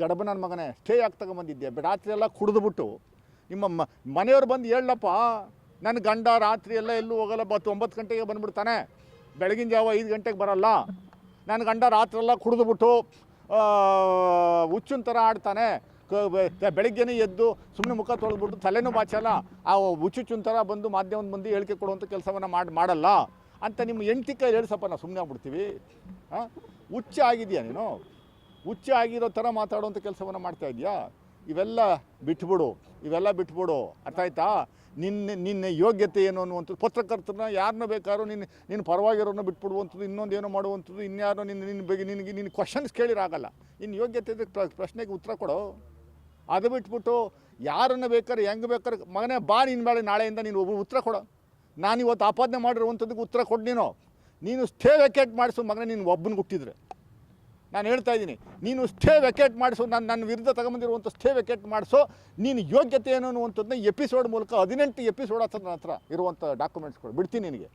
ಗಡಬ ನನ್ನ ಮಗನೇ, ಸ್ಟೇ ಯಾಕೆ ತಗೊಂಬಂದಿದ್ದೆ ರಾತ್ರಿ ಎಲ್ಲ ಕುಡಿದ್ಬಿಟ್ಟು. ನಿಮ್ಮ ಮ, ಮನೆಯವ್ರು ಬಂದು ಹೇಳಪ್ಪ ನನ್ನ ಗಂಡ ರಾತ್ರಿ ಎಲ್ಲ ಎಲ್ಲೂ ಹೋಗಲ್ಲ ಬತ್ತು ಒಂಬತ್ತು ಗಂಟೆಗೆ ಬಂದುಬಿಡ್ತಾನೆ. ಬೆಳಗಿನ ಜಾವ ಐದು ಗಂಟೆಗೆ ಬರಲ್ಲ. ನನ್ನ ಗಂಡ ರಾತ್ರಿ ಎಲ್ಲ ಕುಡಿದ್ಬಿಟ್ಟು ಹುಚ್ಚಿನ ಥರ ಆಡ್ತಾನೆ. ಬೆಳಗ್ಗೆನೇ ಎದ್ದು ಸುಮ್ಮನೆ ಮುಖ ತೊಳೆದ್ಬಿಟ್ಟು ತಲೆನೂ ಬಾಚಲ್ಲ ಆ ಹುಚ್ಚುಚ್ಚುನ್ ಥರ ಬಂದು ಮಾಧ್ಯಮದ ಮುಂದೆ ಹೇಳಿಕೆ ಕೊಡುವಂಥ ಕೆಲಸವನ್ನು ಮಾಡಿ, ಮಾಡಲ್ಲ. ಅಂತ ನಿಮ್ಮ ಎಂಟಿ ಕೈ ಹೇಳಿಸಪ್ಪ ನಾವು ಸುಮ್ಮನೆ ಆಗ್ಬಿಡ್ತೀವಿ. ಹಾಂ ಹುಚ್ಚ ಆಗಿದೆಯಾ ನೀನು? ಹುಚ್ಚ ಆಗಿರೋ ಥರ ಮಾತಾಡುವಂಥ ಕೆಲಸವನ್ನು ಮಾಡ್ತಾ ಇದೆಯಾ ಇವೆಲ್ಲ ಬಿಟ್ಬಿಡು ಇವೆಲ್ಲ ಬಿಟ್ಬಿಡು. ಅರ್ಥ ಆಯ್ತಾ ನಿನ್ನ ನಿನ್ನ ಯೋಗ್ಯತೆ ಏನು ಅನ್ನುವಂಥದ್ದು, ಪತ್ರಕರ್ತರನ್ನ ಯಾರನ್ನ ಬೇಕಾದ್ರೂ ನಿನ್ನ ನಿನ್ನ ಪರವಾಗಿರೋನ್ನ ಬಿಟ್ಬಿಡುವಂಥದ್ದು ಇನ್ನೊಂದು ಏನೋ ಮಾಡುವಂಥದ್ದು, ಇನ್ಯಾರೋ ನಿನ್ನ ನಿನ್ನ ಬಗ್ಗೆ ನಿನಗೆ, ನಿನ್ನ ಕ್ವಶನ್ಸ್ ಕೇಳಿರಾಗಲ್ಲ. ನಿನ್ನ ಯೋಗ್ಯತೆ ಪ್ರಶ್ನೆಗೆ ಉತ್ತರ ಕೊಡು. ಅದು ಬಿಟ್ಬಿಟ್ಟು ಯಾರನ್ನು ಬೇಕಾದ್ರೆ, ಹೆಂಗೆ ಬೇಕಾದ್ರೆ, ಮಗನೇ ಬಾ ನಿನ್ನ ಬೇಳೆ ನಾಳೆಯಿಂದ ನೀನು ಒಬ್ಬ ಉತ್ತರ ಕೊಡು. ನಾನು ಇವತ್ತು ಆಪಾದನೆ ಮಾಡಿರುವಂಥದ್ದಕ್ಕೆ ಉತ್ತರ ಕೊಡು ನೀನು. ನೀನು ಸ್ಟೇ ವೆಕೇಟ್ ಮಾಡಿಸು, ಮಗನೇ ನೀನು ಒಬ್ಬನ ಹುಟ್ಟಿದ್ರೆ. ನಾನು ಹೇಳ್ತಾ ಇದ್ದೀನಿ, ನೀನು ಸ್ಟೇ ವೆಕೇಟ್ ಮಾಡಿಸೋ, ನಾನು ನನ್ನ ವಿರುದ್ಧ ತಗೊಂಬಂದಿರುವಂಥ ಸ್ಟೇ ವೆಕೇಟ್ ಮಾಡಿಸೋ, ನೀನು ಯೋಗ್ಯತೆ ಏನು ಅನ್ನುವಂಥದ್ದನ್ನ ಎಪಿಸೋಡ್ ಮೂಲಕ ಹದಿನೆಂಟು ಎಪಿಸೋಡ್ ಹತ್ರ ನನ್ನ ಹತ್ರ ಇರುವಂಥ ಡಾಕ್ಯುಮೆಂಟ್ಸ್ಗಳು ಬಿಡ್ತೀನಿ ನಿನಗೆ.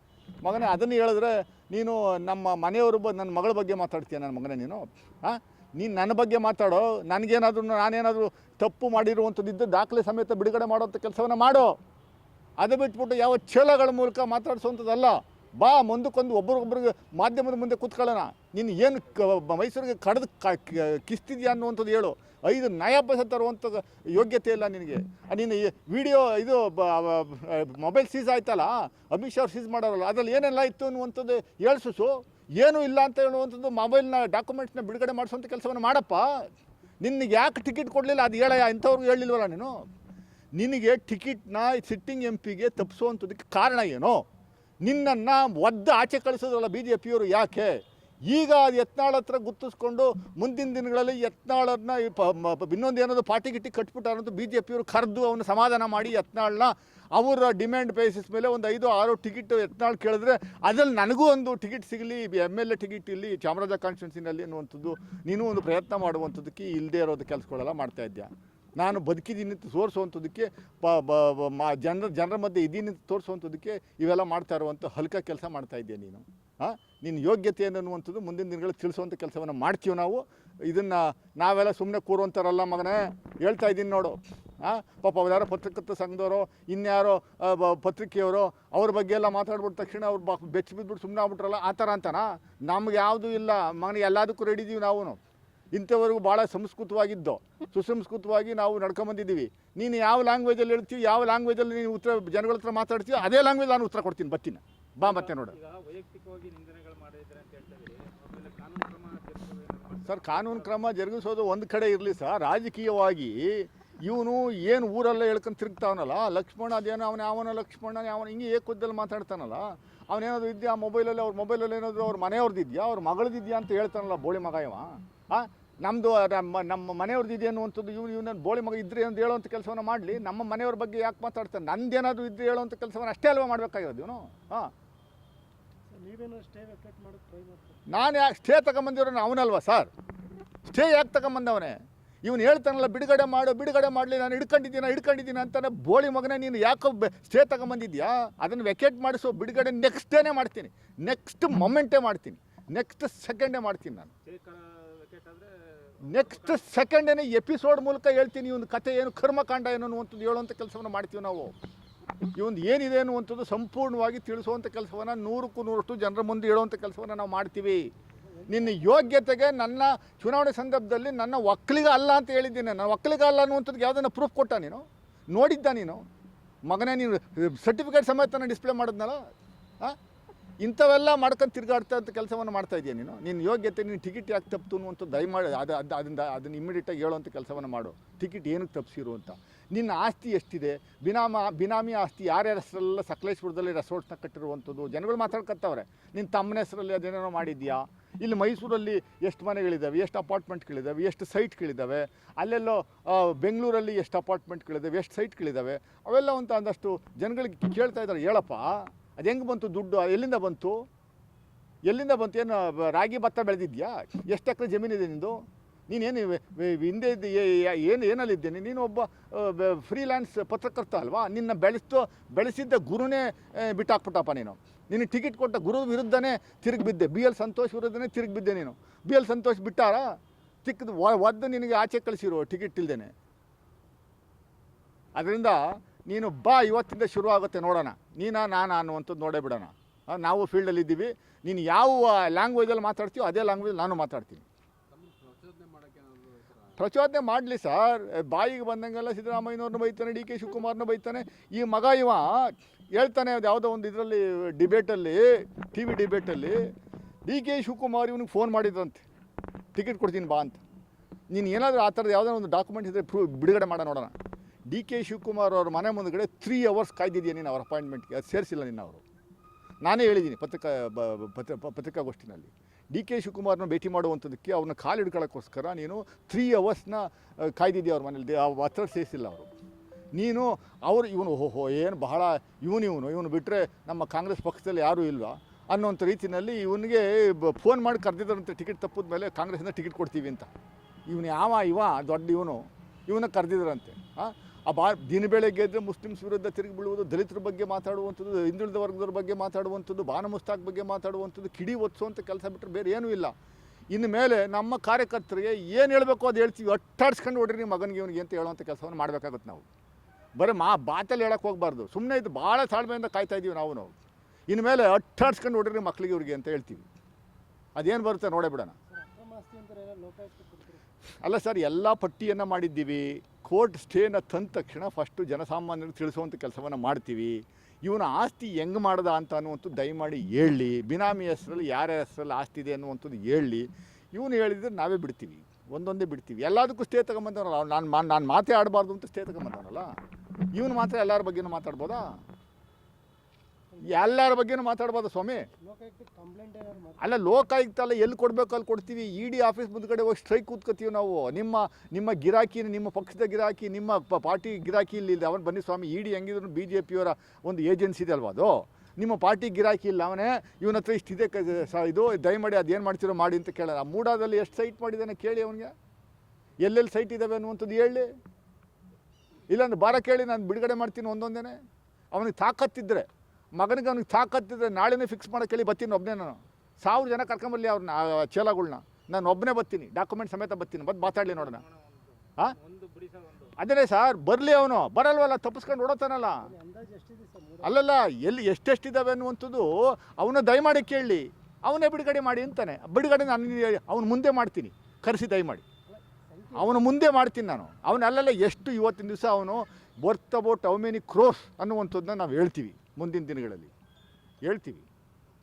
ಮಗನೇ, ಅದನ್ನು ಹೇಳಿದ್ರೆ ನೀನು ನಮ್ಮ ಮನೆಯವ್ರ ಬ ನನ್ನ ಮಗಳ ಬಗ್ಗೆ ಮಾತಾಡ್ತೀಯ ನನ್ನ ಮಗನೇ ನೀನು? ಹಾಂ ನೀನು ನನ್ನ ಬಗ್ಗೆ ಮಾತಾಡೋ, ನನಗೇನಾದರೂ ನಾನೇನಾದರೂ ತಪ್ಪು ಮಾಡಿರುವಂಥದ್ದು ಇದ್ದು ದಾಖಲೆ ಸಮೇತ ಬಿಡುಗಡೆ ಮಾಡೋಂಥ ಕೆಲಸವನ್ನು ಮಾಡು. ಅದು ಬಿಟ್ಬಿಟ್ಟು ಯಾವ ಚೇಳಗಳ ಮೂಲಕ ಮಾತಾಡಿಸುವಂಥದ್ದಲ್ಲ. ಬಾ ಮುಂದಕ್ಕೊಂದು ಒಬ್ರಿಗೊಬ್ರಿಗೆ ಮಾಧ್ಯಮದ ಮುಂದೆ ಕೂತ್ಕೊಳ್ಳೋಣ. ನೀನು ಏನು ಕ ಮೈಸೂರಿಗೆ ಕಡ್ದು ಕಿಸ್ತಿದ್ಯಾ ಅನ್ನುವಂಥದ್ದು ಹೇಳು. ಐದು ನಯ ತರುವಂಥದ್ದು ತರುವಂಥ ಯೋಗ್ಯತೆ ಇಲ್ಲ ನಿನಗೆ. ನೀನು ವಿಡಿಯೋ ಇದು ಮೊಬೈಲ್ ಸೀಸ್ ಆಯ್ತಲ್ಲ? ಅಮಿತ್ ಶಾ ಸೀಸ್ ಮಾಡೋರಲ್ಲ. ಅದರಲ್ಲಿ ಏನೆಲ್ಲ ಇತ್ತು ಅನ್ನುವಂಥದ್ದು ಹೇಳ್ಸು ಏನೂ ಇಲ್ಲ ಅಂತ ಹೇಳುವಂಥದ್ದು ಮೊಬೈಲ್ನ ಡಾಕ್ಯುಮೆಂಟ್ಸ್ನ ಬಿಡುಗಡೆ ಮಾಡಿಸುವಂಥ ಕೆಲಸವನ್ನು ಮಾಡಪ್ಪ. ನಿನಗೆ ಯಾಕೆ ಟಿಕೆಟ್ ಕೊಡಲಿಲ್ಲ? ಅದು ಹೇಳಯ್ಯ. ಇಂಥವ್ರಿಗೆ ಹೇಳಿಲ್ವಲ್ಲ ನೀನು? ನಿನಗೆ ಟಿಕೆಟ್ನ ಸಿಟ್ಟಿಂಗ್ ಎಂ ಪಿಗೆ ತಪ್ಪಿಸುವಂಥದ್ದಕ್ಕೆ ಕಾರಣ ಏನು? ನಿನ್ನನ್ನು ಒದ್ದ ಆಚೆ ಕಳಿಸೋದ್ರಲ್ಲ ಬಿ ಜೆ ಪಿಯವರು ಯಾಕೆ? ಈಗ ಅದು ಯತ್ನಾಳ ಹತ್ರ ಗುರ್ತಿಸ್ಕೊಂಡು ಮುಂದಿನ ದಿನಗಳಲ್ಲಿ ಯತ್ನಾಳನ್ನ ಇನ್ನೊಂದು ಏನಾದ್ರು ಪಾರ್ಟಿ ಗಿಟ್ಟಿ ಕಟ್ಬಿಟ್ಟಾರ ಅಂತ ಬಿ ಜೆ ಪಿಯವರು ಕರೆದು ಅವನ ಸಮಾಧಾನ ಮಾಡಿ ಯತ್ನಾಳನ್ನ ಅವರ ಡಿಮ್ಯಾಂಡ್ ಬೇಸಿಸ್ ಮೇಲೆ ಒಂದು ಐದು, ಆರು ಟಿಕೆಟ್ ಯತ್ನಾಳ್ ಕೇಳಿದ್ರೆ ಅದ್ರಲ್ಲಿ ನನಗೂ ಒಂದು ಟಿಕೆಟ್ ಸಿಗಲಿ ಎಂ ಎಲ್ ಎ ಟಿಕೆಟ್ ಇಲ್ಲಿ ಚಾಮರಾಜ ಕಾನ್ಸ್ಟಿಟ್ಯೂನ್ಸಿನಲ್ಲಿ ಅನ್ನುವಂಥದ್ದು ನೀನು ಒಂದು ಪ್ರಯತ್ನ ಮಾಡುವಂಥದ್ದಕ್ಕೆ ಇಲ್ಲದೆ ಇರೋದು ಕೆಲಸಗಳೆಲ್ಲ ಮಾಡ್ತಾ ಇದ್ಯಾ ನಾನು ಬದುಕಿದ್ದೀನಿ ಅಂತ ತೋರಿಸುವಂಥದ್ದಕ್ಕೆ ಪ ಜನರ ಜನರ ಮಧ್ಯೆ ಇದ್ದೀನಿ ಅಂತ ತೋರಿಸುವಂಥದ್ದಕ್ಕೆ ಇವೆಲ್ಲ ಮಾಡ್ತಾ ಇರುವಂಥ ಹಲ್ಕ ಕೆಲಸ ಮಾಡ್ತಾ ಇದೆಯಾ ನೀನು. ಹಾಂ ನಿನ್ನ ಯೋಗ್ಯತೆ ಏನು ಅನ್ನುವಂಥದ್ದು ಮುಂದಿನ ದಿನಗಳಲ್ಲಿ ತಿಳಿಸುವಂಥ ಕೆಲಸವನ್ನು ಮಾಡ್ತೀವಿ ನಾವು. ಇದನ್ನು ನಾವೆಲ್ಲ ಸುಮ್ಮನೆ ಕೂರುವಂಥರಲ್ಲ ಮಗನೇ. ಹೇಳ್ತಾ ಇದ್ದೀನಿ ನೋಡು. ಹಾಂ ಪಾಪ ಅವ್ರು ಯಾರೋ ಪತ್ರಕರ್ತ ಸಂಘದವರು, ಇನ್ಯಾರೋ ಪತ್ರಿಕೆಯವರು, ಅವ್ರ ಬಗ್ಗೆ ಎಲ್ಲ ಮಾತಾಡ್ಬಿಟ್ಟ ತಕ್ಷಣ ಅವ್ರು ಬಾ, ಬೆಚ್ಚ ಬಿದ್ಬಿಟ್ಟು ಸುಮ್ಮನೆ ಆಗ್ಬಿಟ್ರಲ್ಲ, ಆ ಥರ ಅಂತನಾ? ನಮ್ಗೆ ಯಾವುದೂ ಇಲ್ಲ. ಮಗನಿಗೆ ಎಲ್ಲದಕ್ಕೂ ರೆಡಿ ಇದೀವಿ ನಾವು ಇಂಥವರೆಗೂ ಭಾಳ ಸಂಸ್ಕೃತವಾಗಿದ್ದು. ಸುಸಂಸ್ಕೃತವಾಗಿ ನಾವು ನಡ್ಕೊಂಬಂದಿದ್ದೀವಿ. ನೀನು ಯಾವ ಲ್ಯಾಂಗ್ವೇಜಲ್ಲಿ ಹೇಳ್ತೀವಿ ಯಾವ ಲ್ಯಾಂಗ್ವೇಜಲ್ಲಿ ನೀನು ಉತ್ತರ ಜನಗಳ ಹತ್ರ ಮಾತಾಡ್ತೀವಿ ಅದೇ ಲ್ಯಾಂಗ್ವೇಜ್ ನಾನು ಉತ್ತರ ಕೊಡ್ತೀನಿ ಬರ್ತೀನಿ. ಬಾ ಮತ್ತೆ ನೋಡು. ಸರ್ ಕಾನೂನು ಕ್ರಮ ಜರುಗಿಸೋದು ಒಂದು ಕಡೆ ಇರಲಿ ಸರ್. ರಾಜಕೀಯವಾಗಿ ಇವನು ಏನು ಊರೆಲ್ಲ ಹೇಳ್ಕೊಂಡು ತಿರುಗ್ತಾವನಲ್ಲ? ಲಕ್ಷ್ಮಣ ಅದೇನು ಅವನ ಯಾವನ ಲಕ್ಷ್ಮಣ ಯಾವನ ಹಿಂಗೆ ಏಕುದ್ದಲ್ಲಿ ಮಾತಾಡ್ತಾನಲ್ಲ? ಅವನೇನಾದ್ರು ಇದೆಯಾ? ಮೊಬೈಲಲ್ಲಿ ಅವ್ರ ಮೊಬೈಲಲ್ಲಿ ಏನಾದರೂ ಅವ್ರ ಮನೆಯವ್ರದ್ದು ಇದೆಯಾ ಅವ್ರ ಮಗಳದಿದೆಯಾ ಅಂತ ಹೇಳ್ತಾನಲ್ಲ ಬೋಳಿ ಮಗ ಇವ? ಹಾಂ ನಮ್ಮದು ನಮ್ಮ ನಮ್ಮ ಮನೆಯವ್ರದ್ದು ಇದೆ ಅನ್ನುವಂಥದ್ದು ಇವ್ನು ಇವನ ಬೋಳಿ ಮಗ ಇದ್ರೆ ಅಂತ ಹೇಳುವಂಥ ಕೆಲಸವನ್ನು ಮಾಡಲಿ. ನಮ್ಮ ಮನೆಯವ್ರ ಬಗ್ಗೆ ಯಾಕೆ ಮಾತಾಡ್ತಾನೆ ನಂದೇನಾದರೂ ಇದ್ರೆ ಹೇಳುವಂಥ ಕೆಲಸವನ್ನು ಅಷ್ಟೇ ಅಲ್ವಾ ಮಾಡಬೇಕಾಗಿರೋದು ಇವನು? ಹಾಂ. ನಾನು ಯಾಕೆ ಸ್ಟೇ ತಗೊಂಬಂದಿರೋನು ಅವನಲ್ವಾ ಸರ್? ಸ್ಟೇ ಯಾಕೆ ತಗೊಂಬಂದವನೇ? ಇವನು ಹೇಳ್ತಾನಲ್ಲ ಬಿಡುಗಡೆ ಮಾಡು ಬಿಡುಗಡೆ ಮಾಡಲಿ ನಾನು ಹಿಡ್ಕೊಂಡಿದ್ದೀನಿ ಹಿಡ್ಕೊಂಡಿದ್ದೀನಿ ಅಂತಾನೆ ಬೋಳಿ ಮಗನೇ ನೀನು ಯಾಕೋ ಸ್ಟೇ ತಗೊಂಬಂದಿದ್ಯಾ ಅದನ್ನು ವೆಕೇಟ್ ಮಾಡಿಸೋ ಬಿಡುಗಡೆ ನೆಕ್ಸ್ಟ್ ಡೇನೇ ಮಾಡ್ತೀನಿ. ನೆಕ್ಸ್ಟ್ ಮೊಮೆಂಟೇ ಮಾಡ್ತೀನಿ. ನೆಕ್ಸ್ಟ್ ಸೆಕೆಂಡೇ ಮಾಡ್ತೀನಿ ನಾನು. ನೆಕ್ಸ್ಟ್ ಸೆಕೆಂಡೇನೆ ಎಪಿಸೋಡ್ ಮೂಲಕ ಹೇಳ್ತೀನಿ ಒಂದು ಕತೆ ಏನು ಕರ್ಮಕಾಂಡ ಏನು ಅನ್ನುವಂಥದ್ದು ಹೇಳುವಂಥ ಕೆಲಸವನ್ನು ಮಾಡ್ತೀವಿ ನಾವು. ಇವೊಂದು ಏನಿದೆ ಅನ್ನುವಂಥದ್ದು ಸಂಪೂರ್ಣವಾಗಿ ತಿಳಿಸುವಂಥ ಕೆಲಸವನ್ನು ನೂರಕ್ಕೂ ನೂರಷ್ಟು ಜನರ ಮುಂದೆ ಹೇಳುವಂಥ ಕೆಲಸವನ್ನು ನಾವು ಮಾಡ್ತೀವಿ. ನಿನ್ನ ಯೋಗ್ಯತೆಗೆ ನನ್ನ ಚುನಾವಣೆ ಸಂದರ್ಭದಲ್ಲಿ ನನ್ನ ಒಕ್ಕಲಿಗ ಅಲ್ಲ ಅಂತ ಹೇಳಿದ್ದೀನಿ. ನಾನು ಒಕ್ಕಲಿಗ ಅಲ್ಲ ಅನ್ನುವಂಥದ್ದು ಯಾವುದನ್ನು ಪ್ರೂಫ್ ಕೊಟ್ಟ ನೀನು? ನೋಡಿದ್ದ ನೀನು? ಮಗನೇ ನೀನು ಸರ್ಟಿಫಿಕೇಟ್ ಸಮೇತ ಡಿಸ್ಪ್ಲೇ ಮಾಡಿದ್ನಲ್ಲ? ಹಾಂ ಇಂಥವೆಲ್ಲ ಮಾಡ್ಕೊಂಡು ತಿರುಗಾಡ್ತಾ ಅಂತ ಕೆಲಸವನ್ನು ಮಾಡ್ತಾ ಇದೆಯಾ ನೀನು? ನಿನ್ನ ಯೋಗ್ಯತೆ ನೀನು ಟಿಕೆಟ್ ಯಾಕೆ ತಪ್ಪಿತು ಅನ್ನುವಂಥ ದಯಮಾಡಿ ಅದು ಅದು ಅದರಿಂದ ಅದನ್ನು ಇಮಿಡಿಯೇಟಾಗಿ ಹೇಳುವಂಥ ಕೆಲಸವನ್ನು ಮಾಡು. ಟಿಕೆಟ್ ಏನಕ್ಕೆ ತಪ್ಪಿಸಿರು ಅಂತ. ನಿನ್ನ ಆಸ್ತಿ ಎಷ್ಟಿದೆ? ಬಿನಾಮ ಬಿನಾಮಿ ಆಸ್ತಿ ಯಾರ್ಯಾರ ಹೆಸರಲ್ಲ ಸಕಲೇಶ್ಪುರದಲ್ಲಿ ರೆಸಾರ್ಟ್ಸ್ನ ಕಟ್ಟಿರುವಂಥದ್ದು? ಜನಗಳು ಮಾತಾಡ್ಕೊತಾವ್ರೆ ನಿನ್ನ ತಮ್ಮನ ಹೆಸರಲ್ಲಿ ಅದೇನೇನೋ ಮಾಡಿದ್ಯಾ ಇಲ್ಲಿ ಮೈಸೂರಲ್ಲಿ ಎಷ್ಟು ಮನೆಗಳಿದ್ದಾವೆ ಎಷ್ಟು ಅಪಾರ್ಟ್ಮೆಂಟ್ಗಳಿದ್ದಾವೆ ಎಷ್ಟು ಸೈಟ್ಗಳಿದ್ದಾವೆ ಅಲ್ಲೆಲ್ಲೋ ಬೆಂಗಳೂರಲ್ಲಿ ಎಷ್ಟು ಅಪಾರ್ಟ್ಮೆಂಟ್ಗಳಿದ್ದಾವೆ ಎಷ್ಟು ಸೈಟ್ಗಳಿದ್ದಾವೆ ಅವೆಲ್ಲ ಅಂತ ಅಂದಷ್ಟು ಜನಗಳಿಗೆ ಕೇಳ್ತಾ ಇದ್ದಾರೆ. ಹೇಳಪ್ಪ. ಅದು ಹೆಂಗೆ ಬಂತು ದುಡ್ಡು? ಎಲ್ಲಿಂದ ಬಂತು? ಎಲ್ಲಿಂದ ಬಂತು? ಏನು ರಾಗಿ ಭತ್ತ ಬೆಳೆದಿದ್ಯಾ? ಎಷ್ಟು ಎಕರೆ ಜಮೀನಿದೆ ನಿಂದು? ನೀನೇನು ಹಿಂದೆ ಇದ್ದ ಏನು, ಏನಲ್ಲಿದ್ದೇನೆ? ನೀನು ಒಬ್ಬ ಫ್ರೀಲ್ಯಾನ್ಸ್ ಪತ್ರಕರ್ತ ಅಲ್ವಾ? ನಿನ್ನ ಬೆಳೆಸ್ತು, ಬೆಳೆಸಿದ್ದ ಗುರುನೇ ಬಿಟ್ಟಾಕ್ಬಿಟ್ಟಪ್ಪ ನೀನು. ನಿನಗೆ ಟಿಕೆಟ್ ಕೊಟ್ಟ ಗುರು ವಿರುದ್ಧನೇ ತಿರುಗಿ ಬಿದ್ದೆ. ಬಿ ಎಲ್ ಸಂತೋಷ್ ವಿರುದ್ಧನೇ ತಿರುಗಿ ಬಿದ್ದೆ ನೀನು. ಬಿ ಎಲ್ ಸಂತೋಷ್ ಬಿಟ್ಟಾರಾ? ತಿಕ್ಕದು ಒದ್ದು ನಿನಗೆ ಆಚೆ ಕಳಿಸಿರೋ ಟಿಕೆಟ್ ಇಲ್ದೇನೆ. ಅದರಿಂದ ನೀನು ಬಾ, ಇವತ್ತಿಂದ ಶುರು ಆಗುತ್ತೆ ನೋಡೋಣ. ನೀನಾ, ನಾನು ಅನ್ನುವಂಥದ್ದು ನೋಡೇ ಬಿಡೋಣ. ನಾವು ಫೀಲ್ಡಲ್ಲಿ ಇದ್ದೀವಿ. ನೀನು ಯಾವ ಲ್ಯಾಂಗ್ವೇಜಲ್ಲಿ ಮಾತಾಡ್ತೀವೋ ಅದೇ ಲ್ಯಾಂಗ್ವೇಜ್ ನಾನು ಮಾತಾಡ್ತೀನಿ. ಪ್ರಚೋದನೆ ಮಾಡಲಿ ಸರ್. ಬಾಯಿಗೆ ಬಂದಂಗೆಲ್ಲ ಸಿದ್ದರಾಮಯ್ಯನವ್ರನ್ನ ಬೈತಾನೆ, ಡಿ ಕೆ ಶಿವಕುಮಾರ್ನ ಬೈತಾನೆ. ಈ ಮಗ ಇವ ಹೇಳ್ತಾನೆ ಅದು ಯಾವುದೋ ಒಂದು ಇದರಲ್ಲಿ ಡಿಬೇಟಲ್ಲಿ, ಟಿ ವಿ ಡಿಬೇಟಲ್ಲಿ. ಡಿ ಕೆ ಶಿವಕುಮಾರ್ ಇವನಿಗೆ ಫೋನ್ ಮಾಡಿದ್ರಂತೆ. ಟಿಕೆಟ್ ಕೊಡ್ತೀನಿ ಬಾ ಅಂತ. ನೀನು ಏನಾದರೂ ಆ ಥರದ ಯಾವುದೋ ಒಂದು ಡಾಕ್ಯುಮೆಂಟ್ ಇದ್ದರೆ ಪ್ರೂವ್ ಬಿಡುಗಡೆ ಮಾಡೋ ನೋಡೋಣ. ಡಿ ಕೆ ಶಿವಕುಮಾರ್ ಅವ್ರ ಮನೆ ಮುಂದ್ಗಡೆ ತ್ರೀ ಅವರ್ಸ್ ಕಾಯ್ದಿದೆಯಾ ನೀನು ಅವ್ರ ಅಪಾಯಿಂಟ್ಮೆಂಟ್ಗೆ ಅದು ಸೇರಿಸಿಲ್ಲ ನಿನ್ನ ಅವರು. ನಾನೇ ಹೇಳಿದ್ದೀನಿ ಪತ್ರಿಕಾ ಪತ್ರಿಕಾಗೋಷ್ಠಿನಲ್ಲಿ. ಡಿ ಕೆ ಶಿವಕುಮಾರ್ನ ಭೇಟಿ ಮಾಡುವಂಥದ್ದಕ್ಕೆ ಅವ್ರನ್ನ ಕಾಲು ಹಿಡ್ಕೊಳ್ಳೋಕ್ಕೋಸ್ಕರ ನೀನು ತ್ರೀ ಅವರ್ಸ್ನ ಕಾಯ್ದಿದೆಯಾ ಅವ್ರ ಮನೇಲಿ? ಆ, ಹತ್ರ ಸೇರಿಸಿಲ್ಲ ಅವರು. ನೀನು ಅವರು, ಇವನು ಓಹೋ ಏನು ಬಹಳ ಇವನು ಇವನು ಇವನು ಬಿಟ್ಟರೆ ನಮ್ಮ ಕಾಂಗ್ರೆಸ್ ಪಕ್ಷದಲ್ಲಿ ಯಾರೂ ಇಲ್ವಾ? ಅನ್ನೋಂಥ ರೀತಿಯಲ್ಲಿ ಇವನಿಗೆ ಫೋನ್ ಮಾಡಿ ಕರೆದಿದ್ದಾರಂತೆ ಟಿಕೆಟ್ ತಪ್ಪಿದ ಮೇಲೆ ಕಾಂಗ್ರೆಸ್ನ ಟಿಕೆಟ್ ಕೊಡ್ತೀವಿ ಅಂತ. ಇವನು ಯಾವ, ಇವ, ದೊಡ್ಡ ಇವನು, ಇವನ್ನ ಕರೆದಿದ್ರಂತೆ ಹಾಂ ಆ ಬಾ ದಿನ ಬೆಳಗ್ಗೆ ಎದ್ದರೆ ಮುಸ್ಲಿಮ್ಸ್ ವಿರುದ್ಧ ತಿರುಗಿ ಬೀಳುವುದು ದಲಿತರ ಬಗ್ಗೆ ಮಾತಾಡುವಂಥದ್ದು ಹಿಂದುಳಿದ ವರ್ಗದವ್ರ ಬಗ್ಗೆ ಮಾತಾಡುವಂಥದ್ದು ಬಾನ ಮುಸ್ತಾಕ್ ಬಗ್ಗೆ ಮಾತಾಡುವಂಥದ್ದು ಕಿಡಿ ಒತ್ಸುವಂಥ ಕೆಲಸ ಬಿಟ್ಟರೆ ಬೇರೆ ಏನೂ ಇಲ್ಲ. ಇನ್ನು ಮೇಲೆ ನಮ್ಮ ಕಾರ್ಯಕರ್ತರಿಗೆ ಏನು ಹೇಳಬೇಕು ಅದು ಹೇಳ್ತೀವಿ. ಅಟ್ಟಾಡ್ಸ್ಕೊಂಡು ಹೊಡ್ರಿ ನಿಮ್ಮ ಮಗನಿಗೆ ಇವನಿಗೆ ಅಂತ ಹೇಳುವಂಥ ಕೆಲಸವನ್ನು ಮಾಡಬೇಕಾಗುತ್ತೆ ನಾವು. ಬರೀ ಮಾ ಬಾತಲ್ಲಿ ಹೇಳಕ್ಕೆ ಹೋಗಬಾರ್ದು. ಸುಮ್ಮನೆ ಇದು ಭಾಳ ತಾಳ್ಮೆಯಿಂದ ಕಾಯ್ತಾ ಇದ್ದೀವಿ ನಾವು ನಾವು. ಇನ್ನು ಮೇಲೆ ಅಟ್ಟಾಡ್ಸ್ಕೊಂಡು ಹೊಡ್ರಿ ಮಕ್ಕಳಿಗೆ ಇವ್ರಿಗೆ ಅಂತ ಹೇಳ್ತೀವಿ. ಅದೇನು ಬರುತ್ತೆ ನೋಡೇ ಬಿಡೋಣ. ಅಲ್ಲ ಸರ್ ಎಲ್ಲ ಪಟ್ಟಿಯನ್ನು ಮಾಡಿದ್ದೀವಿ. ಕೋರ್ಟ್ ಸ್ಟೇನ ತಂದ ತಕ್ಷಣ ಫಸ್ಟು ಜನಸಾಮಾನ್ಯರಿಗೆ ತಿಳಿಸುವಂಥ ಕೆಲಸವನ್ನು ಮಾಡ್ತೀವಿ. ಇವನ ಆಸ್ತಿ ಹೆಂಗೆ ಮಾಡ್ದ ಅಂತ ಅನ್ನುವಂಥದ್ದು ದಯಮಾಡಿ ಹೇಳಿ. ಬಿನಾಮಿ ಹೆಸರಲ್ಲಿ ಯಾರ ಹೆಸರಲ್ಲಿ ಆಸ್ತಿ ಇದೆ ಅನ್ನುವಂಥದ್ದು ಹೇಳಿ. ಇವನು ಹೇಳಿದ್ರೆ ನಾವೇ ಬಿಡ್ತೀವಿ. ಒಂದೊಂದೇ ಬಿಡ್ತೀವಿ. ಎಲ್ಲದಕ್ಕೂ ಸ್ಟೇ ತಗೊಂಬಂದವನಲ್ಲ. ನಾನು ಮಾ ನಾನು ಮಾತೇ ಆಡಬಾರ್ದು ಅಂತ ಸ್ಟೇ ತಗೊಂಬಂದವನಲ್ಲ. ಇವನು ಮಾತ್ರ ಎಲ್ಲರ ಬಗ್ಗೆನೂ ಮಾತಾಡ್ಬೋದಾ? ಎಲ್ಲರ ಬಗ್ಗೆನೂ ಮಾತಾಡ್ಬೋದು ಸ್ವಾಮಿ. ಅಲ್ಲ ಲೋಕಾಯುಕ್ತ ಅಲ್ಲ ಎಲ್ಲಿ ಕೊಡ್ಬೇಕು ಅಲ್ಲಿ ಕೊಡ್ತೀವಿ. ಇ ಡಿ ಆಫೀಸ್ ಮುಂದ್ಗಡೆ ಹೋಗಿ ಸ್ಟ್ರೈಕ್ ಕೂತ್ಕೋತೀವಿ ನಾವು. ನಿಮ್ಮ ನಿಮ್ಮ ಗಿರಾಕಿ ನಿಮ್ಮ ಪಕ್ಷದ ಗಿರಾಕಿ ನಿಮ್ಮ ಪಾರ್ಟಿ ಗಿರಾಕಿ ಇಲ್ಲಿ ಅವನು ಬನ್ನಿ ಸ್ವಾಮಿ ಇ ಡಿ ಹೆಂಗಿದ್ರು ಬಿ ಜೆ ಪಿಯವರ ಒಂದು ಏಜೆನ್ಸಿ ಇದೆ ಅಲ್ವಾ ಅದು? ನಿಮ್ಮ ಪಾರ್ಟಿ ಗಿರಾಕಿ ಇಲ್ಲ ಅವನೇ ಇವನ ಹತ್ರ ಇಷ್ಟಿದೆ ಇದು ದಯಮಾಡಿ ಅದೇನು ಮಾಡ್ತಿರೋ ಮಾಡಿ ಅಂತ ಕೇಳಲ್ಲ. ಆ ಮೂಡಾದಲ್ಲಿ ಎಷ್ಟು ಸೈಟ್ ಮಾಡಿದ್ದಾನೆ ಕೇಳಿ ಅವನಿಗೆ. ಎಲ್ಲೆಲ್ಲಿ ಸೈಟ್ ಇದ್ದಾವೆ ಅನ್ನುವಂಥದ್ದು ಹೇಳಿ. ಇಲ್ಲಾಂದ್ರೆ ಬಾರ ಕೇಳಿ ನಾನು ಬಿಡುಗಡೆ ಮಾಡ್ತೀನಿ ಒಂದೊಂದೇನೆ. ಅವನಿಗೆ ತಾಕತ್ತಿದ್ರೆ. ಮಗನಿಗೆ ಅವ್ನಿಗೆ ತಾಕತ್ತಿದ್ರೆ ನಾಳೆನೇ ಫಿಕ್ಸ್ ಮಾಡೋ ಹೇಳಿ ಬರ್ತೀನಿ ಒಬ್ಬನೇ ನಾನು. ಸಾವಿರ ಜನ ಕರ್ಕೊಂಬರ್ಲಿ ಅವ್ರನ್ನ ಚೇಲಾಗಳ್ನ. ನಾನು ಒಬ್ಬನೇ ಬರ್ತೀನಿ ಡಾಕ್ಯುಮೆಂಟ್ ಸಮೇತ ಬರ್ತೀನಿ. ಬಂದು ಮಾತಾಡಲಿ ನೋಡೋಣ. ಹಾಂ ಅದೇ ಸರ್, ಬರಲಿ ಅವನು. ಬರಲ್ವಲ್ಲ, ತಪ್ಪಿಸ್ಕೊಂಡು ಓಡೋತಾನಲ್ಲ. ಅಲ್ಲಲ್ಲ, ಎಲ್ಲಿ ಎಷ್ಟೆಷ್ಟಿದ್ದಾವೆ ಅನ್ನುವಂಥದ್ದು ಅವನ ದಯಮಾಡಿ ಕೇಳಿ. ಅವನೇ ಬಿಡುಗಡೆ ಮಾಡಿ ಅಂತಾನೆ. ಬಿಡುಗಡೆ ನಾನು ಅವನ ಮುಂದೆ ಮಾಡ್ತೀನಿ. ಕರೆಸಿ ದಯಮಾಡಿ. ಅವನು ಮುಂದೆ ಮಾಡ್ತೀನಿ ನಾನು. ಅವನಲ್ಲೆಲ್ಲ ಎಷ್ಟು ಇವತ್ತಿನ ದಿವಸ ಅವನು worth about how many crores ಅನ್ನುವಂಥದ್ದನ್ನ ನಾವು ಹೇಳ್ತೀವಿ. ಮುಂದಿನ ದಿನಗಳಲ್ಲಿ. ಹೇಳ್ತೀವಿ.